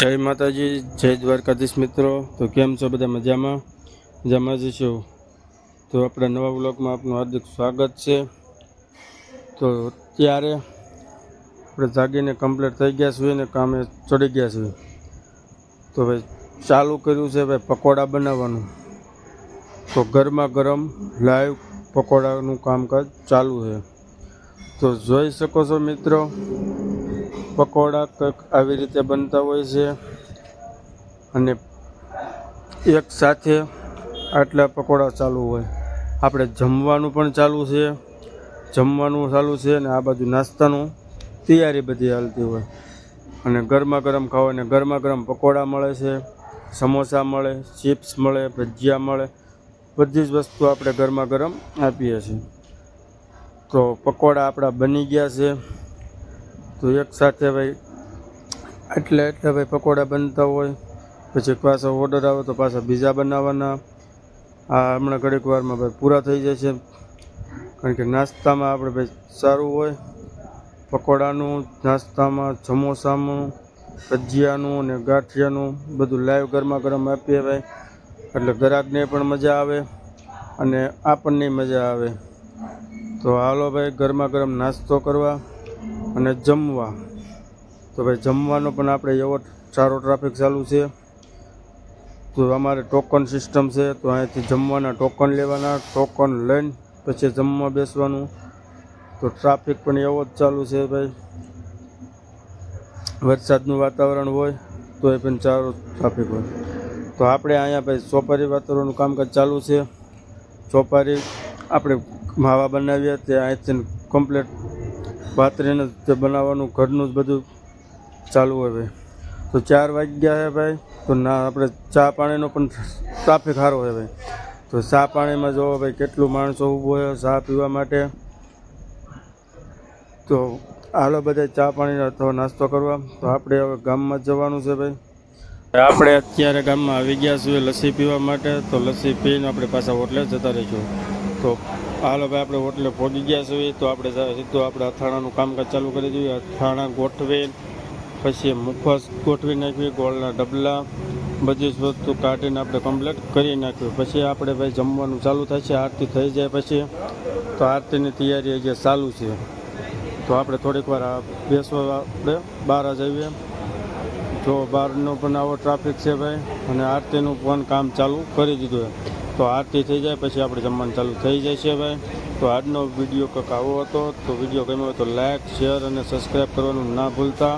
જય માતાજી, જય દ્વારકાધીશ મિત્રો. તો કેમ છો બધા મજામાં? મજામાં જ છો? તો આપણા નવા બ્લોગમાં આપનું હાર્દિક સ્વાગત છે. તો ત્યારે આપણે જાગીને કમ્પ્લીટ થઈ ગયા છીએ ને કામે ચડી ગયા છીએ. તો ભાઈ ચાલુ કર્યું છે ભાઈ પકોડા બનાવવાનું. તો ગરમા ગરમ લાઈવ પકોડાનું કામકાજ ચાલુ છે. તો જોઈ શકો છો મિત્રો પકોડા કંઈક આવી રીતે બનતા હોય છે. અને એક સાથે આટલા પકોડા ચાલુ હોય. આપણે જમવાનું પણ ચાલુ છે. જમવાનું ચાલુ છે અને આ બાજુ નાસ્તાનું તૈયારી બધી હાલતી હોય. અને ગરમા ગરમ ખાવા અને ગરમા ગરમ પકોડા મળે છે. સમોસા મળે, ચિપ્સ મળે, ભજીયા મળે. બધી જ વસ્તુ આપણે ગરમા ગરમ આપીએ છીએ. તો પકોડા આપણા બની ગયા છે. તો એક સાથે ભાઈ, એટલે એટલે ભાઈ પકોડા બનતા હોય, પછી પાછો ઓર્ડર આવે તો પાછા બીજા બનાવવાના. આ હમણાં ઘડીક વારમાં ભાઈ પૂરા થઈ જાય છે. કારણ કે નાસ્તામાં આપણે ભાઈ સારું હોય, પકોડાનું, નાસ્તામાં સમોસાનું, ભજીયાનું અને ગાંઠિયાનું બધું લાઈવ ગરમા ગરમ આપીએ ભાઈ. એટલે ગ્રાહકને પણ મજા આવે અને આપણને મજા આવે. તો હાલો ભાઈ, ગરમા ગરમ નાસ્તો કરવા. અને જમવા. તો ભાઈ, જમવાનો પણ આપણે એવો સારો ટ્રાફિક ચાલુ છે. તો અમારે ટોકન સિસ્ટમ છે, તો અહીંયાથી જમવાના ટોકન લેવાના ટોકન લઈને પછી જમવા બેસવાનું. તો ટ્રાફિક પણ એવો જ ચાલુ છે ભાઈ. વરસાદનું વાતાવરણ હોય તો એ પણ સારો ટ્રાફિક હોય. તો આપણે અહીંયા ભાઈ ચોપારી વાતાવરણનું કામકાજ ચાલુ છે. ચોપારી આપણે માવા બનાવીએ, તે અહીંથી કમ્પ્લીટ પાથરીને તે બનાવવાનું, ઘરનું જ બધું ચાલુ હોય ભાઈ. તો ચાર વાગ્યા છે ભાઈ, તો ના, આપણે ચા પાણીનો પણ ટ્રાફિક સારો હોય ભાઈ. તો ચા પાણીમાં જોવો ભાઈ, કેટલું માણસો ઊભો હોય ચા પીવા માટે. તો હાલો બધા ચા પાણી અથવા નાસ્તો કરવા. તો આપણે હવે ગામમાં જ જવાનું છે ભાઈ. આપણે અત્યારે ગામમાં આવી ગયા છીએ લસ્સી પીવા માટે. તો લસ્સી પીને આપણે પાછા હોટલે જતા રહીશું. તો હાલો ભાઈ, આપણે હોટલે પહોંચી ગયા છીએ. તો આપણે જા- સીધું આપણે અથાણાનું કામકાજ ચાલુ કરી દઈએ. અથાણા ગોઠવી પછી મુખવાસ ગોઠવી નાખવી, ગોળના ડબલા, બધી જ વસ્તુ કાઢીને આપણે કમ્પ્લીટ કરી નાખવી. પછી આપણે ભાઈ જમવાનું ચાલુ થાય છે, આરતી થઈ જાય પછી. તો આરતીની તૈયારી હજી ચાલુ છે. તો આપણે થોડીક વાર બેસવા આપણે બહાર જ આવીએ. જો બહારનો પણ આવો ટ્રાફિક છે ભાઈ, અને આરતીનું પણ કામ ચાલુ કરી દીધું તો આરતી થઈ જાય, પછી આપણે જમવાનું ચાલુ થઈ જાય છે ભાઈ તો આજનો વીડિયો કંઈક આવો હતો. તો વીડિયો ગમ્યો હોય તો લાઈક શેર અને સબસ્ક્રાઈબ કરવાનું ના ભૂલતા.